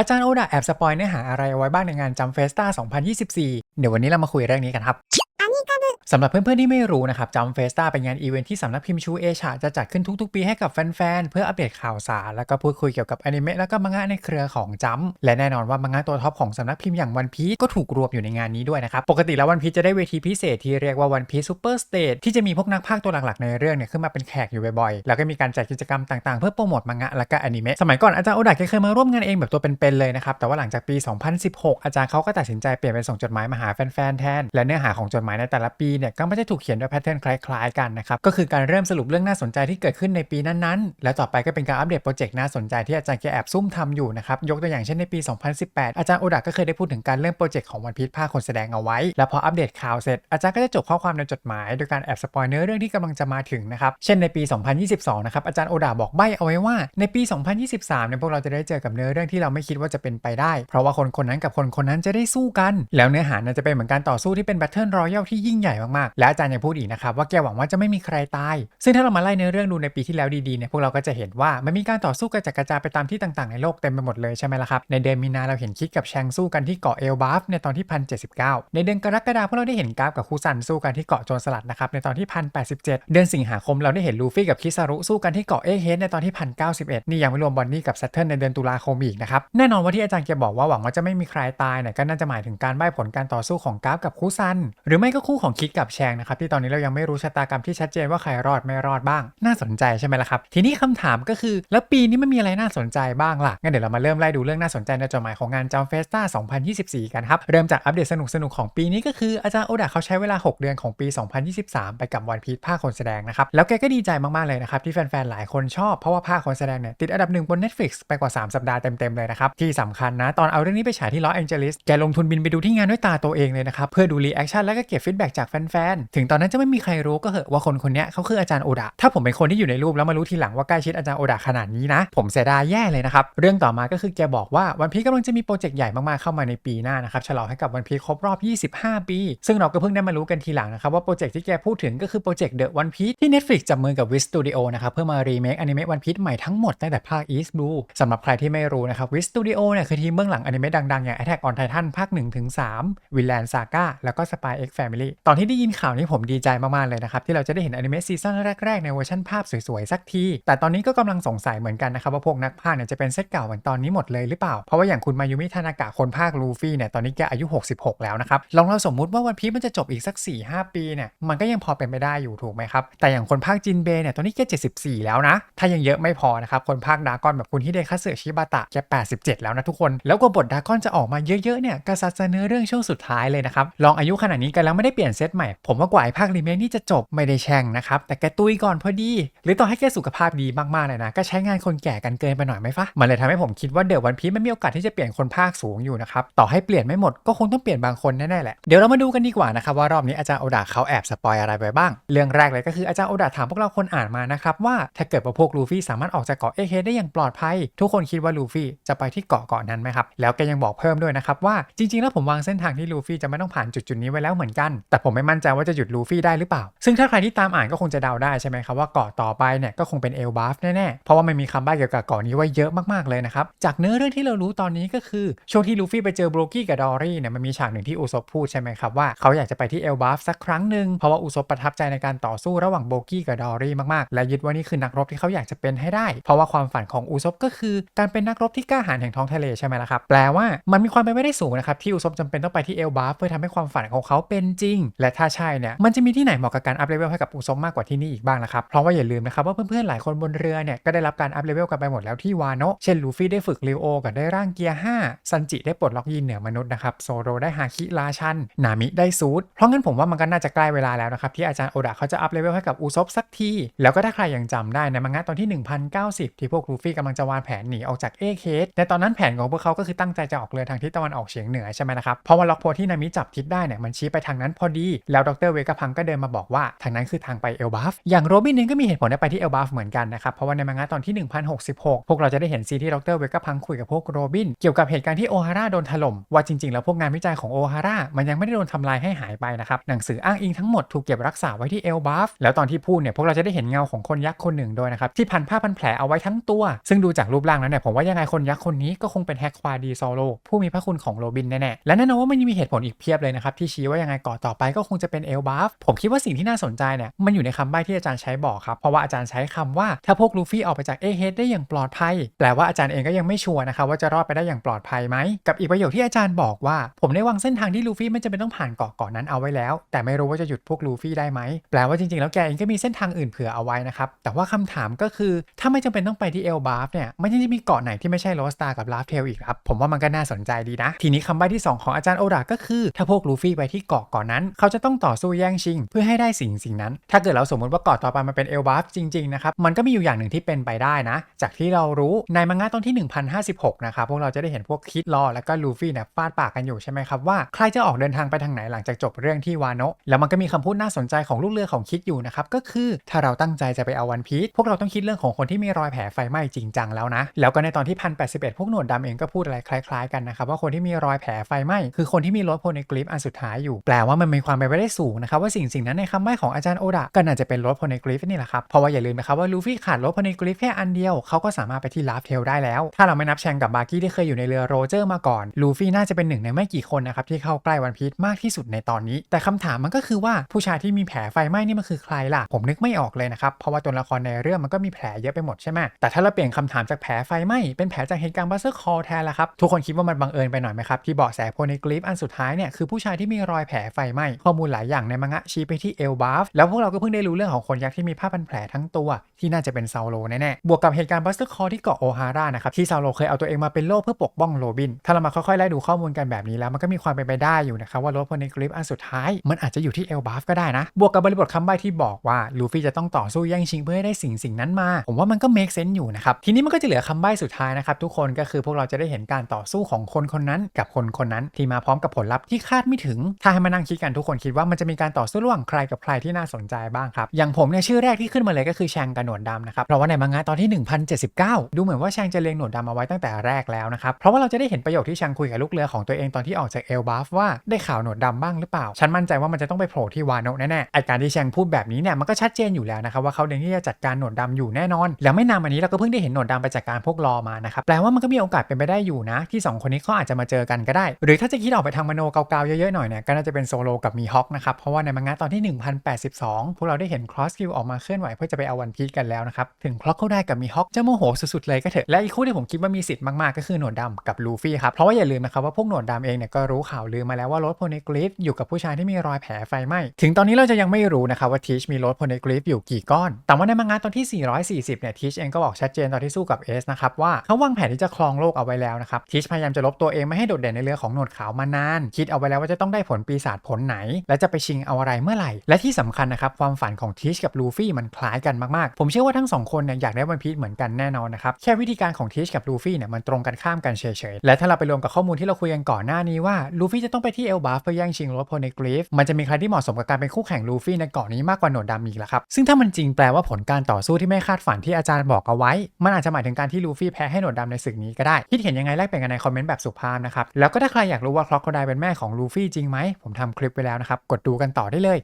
อาจารย์โอดาแอบสปอยเนื้อหาอะไรเอาไว้บ้างในงานจำเฟสตา2024 เดี๋ยววันนี้เรามาคุยเรื่องนี้กันครับ สำหรับเพื่อนๆที่ไม่รู้นะครับจัมเฟสตาเป็นงานอีเวนท์ที่สำนักพิมพ์ชูเอชาจะจัดขึ้นทุกๆ ปีให้กับแฟนๆ เพื่ออัปเดตข่าวสาร แล้วก็พูดคุยเกี่ยวกับอนิเมะแล้วก็มังงะในเครือของจัมและแน่นอนว่ามังงะตัวท็อปของสำนักพิมพ์อย่างวันพีก็ถูกรวมอยู่ในงานนี้ด้วยนะครับปกติแล้ววันพีจะได้เวทีพิเศษที่เรียกว่าวันพีซูเปอร์สเตจที่จะมีพวกนักพากย์ตัวหลักๆในเรื่องเนี่ยขึ้นมาเป็นแขกอยู่บ่อยๆแล้วก็มีการจัดกิจกรรมต่างๆ เพื่อโปรโมทมังงะแล้วก็อนิเมะสมัยก่อนอาจารย์โอดาแกเคยมาร่วมงานเองแบบตัวเป็นๆเลยนะครับแต่ว่าหลังจากปี 2016 อาจารย์เขาก็ตัดสินใจเปลี่ยนเป็นส่งจดหมายมาหาแฟนๆแทนและเนื้อหาของจดหมายในแต่ละปีเนี่ยก็ไม่ได้ถูกเขียนด้วยแพทเทิร์นคล้ายๆกันนะครับก็คือการเริ่มสรุปเรื่องน่าสนใจที่เกิดขึ้นในปีนั้นๆ และต่อไปก็เป็นการอัปเดตโปรเจกต์น่าสนใจที่อาจารย์แกแอบซุ่มทำอยู่นะครับยกตัวอย่างเช่นในปี 2018 อาจารย์โอดาก็เคยได้พูดถึงการเริ่มโปรเจกต์ของวันพีชภาคคนแสดงเอาไว้ แล้วพออัปเดตข่าวเสร็จอาจารย์ก็จะจบข้อความในจดหมายโดยการแอบสปอยเนื้อเรื่องที่กำลังจะมาถึงนะครับเช่นในปี 2022 นะครับอาจารย์โอดาบอกใบ้เอาไว้ว่าในปี 2023 เนี่ยพวกเราจะได้เจอกับเนื้อเรื่องที่เราไม่คิดว่าจะเป็นไปได้ เพราะว่าคนคนนั้นกับคนคนนั้นจะได้สู้กัน แล้วเนื้อหาจะเป็นเหมือนการต่อสู้ที่เป็นแบทเทิลรอยัลที่ยิ่งใหญ่มากๆ และอาจารย์ยังพูดอีกนะครับว่าแกหวังว่าจะไม่มีใครตาย ซึ่งถ้าเรามาไล่เนื้อเรื่องดูในปีที่แล้วดีๆเนี่ยพวกเราก็จะเห็นว่ามันมีการต่อสู้กระจัดกระจายไปตามที่ต่างๆในโลกเต็มไปหมดเลยใช่ไหมล่ะครับ ในเดือนมีนาเราเห็นคิดกับแชงสู้กันที่เกาะเอลบาฟในตอนที่พันเในเดือนกรกฎาคมพวกเราได้เห็นกราฟกับคูซันสู้กันที่เกาะโจรสลัดนะครับในตอนที่พันแปเดือนสิงหาคมเราได้เห็นลูฟี่กับคิซารุสู้กันที่เกาะเอเฮดในตอนที่พันเนี่ยังไม่รวมบอนนี่กับซัตเทิลในเดือนตุลาคมอีกนะครับแน่นอนว่าที่อาจารย์แกบอกว่าหวังว่าจะไม่มีใครตายเนี่ยก็น่าจะหมายถึงการใบ้ผลการต่อสู้ของกราฟกับคูซัน หรือไม่ก็คู่ของคิดกับแชงนะครับที่ตอนนี้เรายังไม่รู้ชะตากรรมที่ชัดเจนว่าใครรอดไม่รอดบ้าง น่าสนใจใช่ไหมล่ะครับทีนี้คำถามก็คือแล้วปีนี้มันมีอะไรน่าสนใจบ้างล่ะงั้นเดี๋ยวเรามาเริ่มไล่ดูเรื่องน่าสนใจในจดหมายของงานจัมเฟสตา2024 กันครับเริ่มจากอัปเดตสนุกๆของปีนี้ก็คืออาจารย์โอดาเขาใช้เวลา 6 เดือนของปี 2023 ไปกับวันพีชภาคคนแสดงนะครับแล้วแกก็ดีใจมากๆเลยนะครับที่แฟนๆหลายคนชอบเพราะว่าภาคคนแสดงเนี่ยติดอันดับหนึ่งบน Netflix ไปกว่า 3 สัปดาห์เต็มๆเลยนะครับที่สำคัญนะตอนเอาเรื่องนี้ไปฉายที่ลอสแองเจลิสแกลงทุนบินไปดูที่งานด้วยตาตัวเองเลยนะครับเพื่อดูรีแอคชั่นแล้วก็เก็บฟีดแบ็กจากแฟนๆ ถึงตอนนั้นจะไม่มีใครรู้ก็เหอะว่าคนคนนี้เขาคืออาจารย์โอดาถ้าผมเป็นคนที่อยู่ในรูปแล้วมารู้ทีหลังว่าใกล้ชิดอาจารย์โอดาขนาดนี้นะ ผมเสียดายแย่เลยนะครับ เรื่องต่อมาก็คือแกบอกว่าวันพีกำลังจะมีโปรเจกต์ใหญ่มากๆ เข้ามาในปีหน้านะครับ ฉลองให้กับวันพีครบรอบ 25 ปี ซึ่งเราก็เพิ่งได้มารู้กันทีหลังนะครับว่าโปรเจกต์ที่แกพูดถึงก็คือโปรเจกต์เดอะวันพีที่ Netflix จับมือกับวิสตูดิโอนะครับเพื่อมารีเมคอนิเมะวันพีใหม่ทั้งหมดตั้งแต่ภาค East Blue สำหรับใครที่ไม่รู้นะครับวิสตูดิโอเนี่ยคือทีมเบื้องหลังอนิเมะดังๆอย่าง Attack on Titan ภาค1ถึง3 Vinland Saga แล้วก็ Spy X Family ตอนที่ได้ยินข่าวนี้ผมดีใจมาก ๆ เลยนะครับ ที่เราจะได้เห็นอนิเมะซีซั่นแรก ๆ ในเวอร์ชันภาพสวย ๆ สักที แต่ตอนนี้ก็กำลังสงสัยเหมือนกันนะครับ ว่าพวกนักพากย์เนี่ยจะเป็นเซตเก่าเหมือนตอนนี้หมดเลยหรือเปล่า เพราะว่าอย่างคุณมายุมิทานากะคนพากลูฟี่เนี่ยตอนนี้แกอายุ 66 แล้วนะครับลองเราสมมุติว่าวันพีมันจะจบอีกสัก 4-5 ปีเนี่ยมันก็ยังพอเป็นไปได้อยู่ถูกไหมครับแต่อย่างคนพากจินเบเนี่ยตอนนี้แก74 แล้วนะ ถ้ายังเยอะไม่พอนะครับคนพากย์ดากอนแบบคุณฮิเดคาสึชิบะตะแก87 แล้วนะทุกคนแล้วกว่าบทดากอนจะออกมาเยอะๆเนี่ยกษัตริย์เนื้อเรื่องช่วงสุดท้ายเลยนะครับลองอายุขนาดนี้กันแล้วไม่ได้เปลี่ยนเซตหม่ ผมว่ากว่าไอ้ภาครีเมคนี่จะจบไม่ได้แช่งนะครับ แต่แกตุยก่อนพอดี หรือต่อให้แกสุขภาพดีมากๆเลยนะ ก็ใช้งานคนแก่กันเกินไปหน่อยไหมฟะมันเลยทำให้ผมคิดว่าเดี๋ยววันพีมันมีโอกาสที่จะเปลี่ยนคนภาคสูงอยู่นะครับต่อให้เปลี่ยนไม่หมดก็คงต้องเปลี่ยนบางคนแน่ๆแหละเดี๋ยวเรามาดูกันดีกว่านะครับว่ารอบนี้อาจารย์โอดาเขาแอบสปอยอะไรไปบ้าง เรื่องแรกเลยก็คืออาจารย์โอดาถามพวกเราคนอ่านมานะครับว่าถ้าเกิดว่าพวกลูฟี่สามารถออกจากเกาะเอเคได้อย่างปลอดภัย ทุกคนคิดว่าลูฟี่จะไปที่เกาะเกาะนั้นไหมครับแล้วแกยังบอกเพิ่มด้วยนะครับว่าจริงๆ แล้วผมวางเส้นทางที่ลูฟี่จะไม่ต้องผ่านจุดจุดนี้ไว้แล้วเหมือนกัน แต่ผมไม่มั่นใจว่าจะหยุดลูฟี่ได้หรือเปล่า ซึ่งถ้าใครที่ตามอ่านก็คงจะเดาได้ใช่ไหมครับว่าเกาะต่อไปเนี่ยก็คงเป็นเอลบาฟแน่ๆ เพราะว่ามันมีคำใบ้เกี่ยวกับเกาะนี้ไว้เยอะมากๆเลยนะครับ จากเนื้อเรื่องที่เรารู้ตอนนี้ก็คือ ช่วงที่ลูฟี่ไปเจอโบรกี้กับดอรี่เนี่ยมันมีฉากหนึ่งที่อุซบพูดใช่ไหมครับว่าเขาอยากจะไปที่เอลบาฟสักครั้งหนึ่งเพราะว่าอุซบประทับใจในการต่อสู้ระหว่างโบกี้กับดอรี่มากๆ และยึดว่านี่คือนักรบที่เขาอยากจะเป็นให้ได้ เพราะว่าความฝันของอุซบก็คือ การเป็นนักรบที่กล้าหาญแห่งท้องทะเลใช่ไหมล่ะครับแปลว่ามันมีความเป็นไปได้สูงนะครับที่อุซบจำเป็นต้องไปที่เอลบาฟเพื่อทำให้ความฝันของเขาเป็นจริงและถ้าใช่เนี่ยมันจะมีที่ไหนเหมาะกับการอัพเลเวลให้กับอุซบมากกว่าที่นี่อีกบ้างนะครับเพราะว่าอย่าลืมนะครับว่าเพื่อนๆหลายคนบนเรือเนี่ยก็ได้รับการอัพเลเวลกันไปหมดแล้วที่วาโนะเช่นลูฟี่ได้ฝึกริวโอกับได้ร่างเกียร์5ซันจิได้ปลดล็อกยีนเหนือมนุษย์นะครับโซโรได้ฮาคิราชันนามิได้ซูดเพราะงั้นผมว่ามันก็น่าจะใกล้เวลาแล้วนะครับที่อาจารย์โอดะเขาจะอัพเลเวลให้กับอุซบสักทีแล้วก็ถ้าใครยังจำได้ในมังงะตอนที่ 1090 ที่พวกลูฟี่กำลังจะวางแผนหนีออกจากเอเคสในตอนนั้นแผนของพวกเขาก็คือตั้งใจจะออกเรือทางทิศตะวันออกเฉียงเหนือใช่ไหมนะครับเพราะว่าล็อกโพที่นามิจับทิศได้เนี่ยมันชี้ไปทางนั้นพอดีแล้วดรเวกาพังก็เดินมาบอกว่าทางนั้นคือทางไปเอลบัฟอย่างโรบินเองก็มีเหตุผลได้ไปที่เอลบัฟเหมือนกันนะครับเพราะว่าในมังงะตอนที่ 1066 พวกเราจะได้เห็นซีที่ดรเวกาพังคุยกับพวกโรบิน เกี่ยวกับเหตุการณ์ที่โอฮาร่าโดนถล่มว่าจริงๆ แล้วพวกงานวิจัยของโอฮาร่ามันยังไม่ได้โดนทำลายให้หายไปนะครับหนังสืออ้างอิงทั้งหมดถูกเก็บรักษาไว้ที่เอลบัฟแล้วตอนที่พูดเนี่ยพวกเราจะได้เห็นเงาของคนยักษ์คนหนึ่งด้วยนะครับที่พันผ้าพันแผลเอาไว้ทั้งตัว ซึ่งดูจากรูปร่างแล้วเนี่ยผมว่ายังไงคนยักษ์คนนี้ก็คงเป็นแฮกควาดีซโลผู้มีพระคุณของโรบินแน่ๆและแน่นอนว่ามันยังมีเหตุผลอีกเพียบเลยนะครับที่ชี้ว่ายังไงก่อต่อไปก็คงจะเป็นเอลบัฟผมคิดว่าสิ่งที่น่าสนใจเนี่ยมันอยู่ในคำใบ้ที่อาจารย์ใช้บอกครับ เพราะว่าอาจารย์ใช้คำว่าถ้าพวกลูฟี่ออกไปจากเอเฮดได้อย่างปลอดภัย แปลว่าอาจารย์เองก็ยังไม่ชัวร์นะครับว่าจะรอดไปได้อย่างปลอดภัยไหม กับอีกประโยคที่อาจารย์บอกว่า ผมได้วางเส้นทางที่ลูฟี่ไม่จำเป็นต้องผ่านเกาะเกาะนั้นเอาไว้แล้ว แต่ไม่รู้ว่าจะหยุดพวกลูฟี่ได้ไหมแปลว่าจริงๆแล้วแกเองก็มีเส้นทางอื่นเผื่อเอาไว้นะครับแต่ว่าคำถามก็คือถ้าไม่จำเป็นต้องไปที่เอลบาฟเนี่ยมันยังจะมีเกาะไหนที่ไม่ใช่โรสตากับลาฟเทลอีกครับผมว่ามันก็น่าสนใจดีนะ ทีนี้คำใบ้ที่ 2 ของอาจารย์โอดาก็คือ ถ้าพวกลูฟี่ไปที่เกาะเกาะนั้นเขาจะต้องต่อสู้แย่งชิง เพื่อให้ได้สิ่งสิ่งนั้น ถ้าเกิดเราสมมติว่าเกาะต่อไปมันเป็นเอลบาฟจริงๆนะครับมันก็มีอยู่อย่างหนึ่งที่เป็นไปได้นะ จากที่เรารู้ในมังงะตอนที่ 1056นะครับพวกเราจะได้เห็นพวกคิดลอแล้วก็ลูฟี่เนี่ยฟาดปากกันอยู่ใช่ไหมครับว่าใครจะออกเดินทางไปทางไหนหลังจากจบเรื่องที่วาโนะแล้วมันก็มีคำพูดน่าสนใจของลูกเรือของคิดอยู่นะครับก็คือถ้าเราตั้งใจจะไปเอาวันพีชพวกเราต้องคิดเรื่องของคนที่มีรอยแผลไฟไหม้จริงจังแล้วนะแล้วก็ในตอนที่1081พวกหนวดดำเองก็พูดอะไรคล้าย ๆ กันนะครับว่าคนที่มีรอยแผลไฟไหม้คือคนที่มีรถโพนิกลิฟอันสุดท้ายอยู่แปลว่ามันมีความเป็นไปได้สูงนะครับว่าสิ่งสิ่งนั้นในคำใบ้ของอาจารย์โอดะก็น่าจะเป็นรถโพนิกลิฟนี่แหละครับเพราะว่าอย่าลืมนะครับว่าลูฟี่ขาดรถโพนิกลิฟแค่อันเดียวเขาก็สามารถไปที่ลาฟเทลได้แล้ว ถ้าเราไม่นับแชงกับบาร์กี้ที่เคยอยู่ในเรือโรเจอร์มาก่อนลูฟี่น่าจะเป็นหนึ่งในไม่กี่คนนะครับที่เข้าใกล้วันพีชมากที่สุดในตอนนี้ แต่คำถามมันก็คือว่าผู้ชายที่มีแผลไฟไหม้นี่มันคือใครล่ะผมนึกไม่ออกเลยนะครับเพราะว่าตัวละครในเรื่องมันก็มีแผลเยอะไปหมดใช่ไหมแต่ถ้าเราเปลี่ยนคำถามจากแผลไฟไหม้เป็นแผลจากเหตุการณ์บัสเซอร์คอลแทนละครับทุกคนคิดว่ามันบังเอิญไปหน่อยไหมครับที่เบาะแสโพนิกลิฟอันสุดท้ายเนี่ยคือผู้ชายที่มีรอยแผลไฟไหม้ข้อมูลหลายอย่างในมังงะชี้ไปที่เอลบาฟแล้วพวกเราก็เพิ่งได้รู้เรื่องของคนยักษ์ที่มีผ้าพันแผลทั้งตัว ที่น่าจะเป็นซาโลแน่ๆบวกกับเหตุการณ์บัสเตอร์คอที่เกาะโอฮาร่านะครับที่ซาโลเคยเอาตัวเองมาเป็นโล่เพื่อปกป้องโรบิน ถ้าเรามาค่อยๆไล่ดูข้อมูลกันแบบนี้แล้วมันก็มีความเป็นไปได้อยู่นะครับว่ารถโพนิกลิฟอันสุดท้าย มันอาจจะอยู่ที่เอลบาฟก็ได้นะ บวกกับบริบทคำใบ้ที่บอกว่าลูฟี่จะต้องต่อสู้แย่งชิงเพื่อให้ได้สิ่งสิ่งนั้นมา ผมว่ามันก็เมคเซนต์อยู่นะครับทีนี้มันก็จะเหลือคำใบ้สุดท้ายนะครับทุกคนก็คือพวกเราจะได้เห็นการต่อสู้ของคนคนนั้น กับคนคนนั้นที่มาพร้อมกับผลลัพธ์ที่คาดไม่ถึง ถ้าให้มานั่งคิดกันทุกคนคิดว่ามันจะมีการต่อสู้ระหว่างใครกับใครที่น่าสนใจบ้างครับ อย่างผมเนี่ยชื่อแรกที่ขึ้นมาเลยก็คือแชงกับหนวดดำนะครับ เพราะว่าในมังงะตอนที่ 1079 ดูเหมือนว่าแชงจะเลี้ยงหนวดดำเอาไว้ตั้งแต่แรกแล้วนะครับ เพราะว่าเราจะได้เห็นประโยคที่แชงคุยกับลูกเรือของตัวเองตอนที่ออกจากเอลบาฟว่าได้ข่าวหนวดดำบ้างหรือเปล่า ฉันมั่นใจว่ามันจะต้องไปโผล่ที่วานโนะแน่ๆไอการที่แชงพูดแบบนี้เนี่ยมันก็ชัดเจนอยู่แล้วนะครับว่าเขาเล็งที่จะจัดการหนวดดำอยู่แน่นอน แล้วไม่นานมานี้เราก็เพิ่งได้เห็นหนวดดำไปจัดการพวกรอมานะครับแปลว่ามันก็มีโอกาสเป็นไปได้อยู่นะ ที่ 2 คนนี้เขาอาจจะมาเจอกันก็ได้ หรือถ้าจะคิดออกไปทางมโนเกาๆเยอะๆหน่อยเนี่ยก็น่าจะเป็นโซโลกับมีฮอคนะครับ เพราะว่าในมังงะตอนที่ 1082 พวกเราได้เห็นครอสคิวออกมาเคลื่อนไหวเพื่อจะไปเอาวันพีชกันแล้วนะครับ ถึงคล็อกเข้าได้กับมีฮอคจะโมโหสุดๆเลยก็เถอะ และอีกคู่ที่ผมคิดว่ามีสิทธิ์มากๆก็คือหนวดดำกับลูฟี่ครับ เพราะว่าอย่าลืมนะครับว่าพวกหนวดดำเองเนี่ยก็รู้ข่าวลือมาแล้วว่ารถโพนิกริฟอยู่กับผู้ชายที่มีรอยแผลไฟไหม้ถึงตอนนี้เราจะยังไม่รู้นะครับว่าทีชมีรถโพนิกริฟอยู่กี่ก้อน แต่ว่าในมังงะตอนที่ 440 เนี่ยทีชเองก็บอกชัดเจนตอนที่สู้กับเอสนะครับว่าเขาวางแผนที่จะครองโลกเอาไว้แล้วนะครับทีชพยายามจะลบตัวเองไม่ให้โดดเด่นในเรือของหนวดขาวมานาน คิดเอาไว้แล้วว่าจะต้องได้ผลปีศาจผลไหนและจะไปชิงเอาอะไรเมื่อไหร่ และที่สำคัญนะครับความฝันของทีชกับลูฟี่มันคล้ายกันมาก ๆ ผมเชื่อว่าทั้งสองคนเนี่ยอยากได้วันพีชเหมือนกันแน่นอนนะครับแค่วิธีการของทีชกับลูฟี่เนี่ยมันตรงกันข้ามกันเฉยๆและถ้าเราไปรวมกับข้อมูลที่เราคุยกันก่อนหน้านี้ว่าลูฟี่จะต้องไปที่เอลบาฟเพื่อแย่งชิงรถโพนิกริฟมันจะมีใครที่เหมาะสมกับการเป็นคู่แข่งลูฟี่ในเกาะนี้มากกว่าหนวดดำอีกละครับซึ่งถ้ามันจริงแปลว่าผลการต่อสู้ที่ไม่คาดฝันที่อาจารย์บอกเอาไว้ มันอาจจะหมายถึงการที่ลูฟี่แพ้ให้หนวดดำในศึกนี้ก็ได้คิดเห็นยังไงแลกเปลี่ยนกันในคอมเมนต์แบบสุภาพนะครับแล้วก็ถ้าใครอยากรู้ว่าคล็อกโคไดเป็นแม่ของลูฟี่จริงไหมผมทำคลิปไปแล้วนะครับกดดูกันต่อได้เลย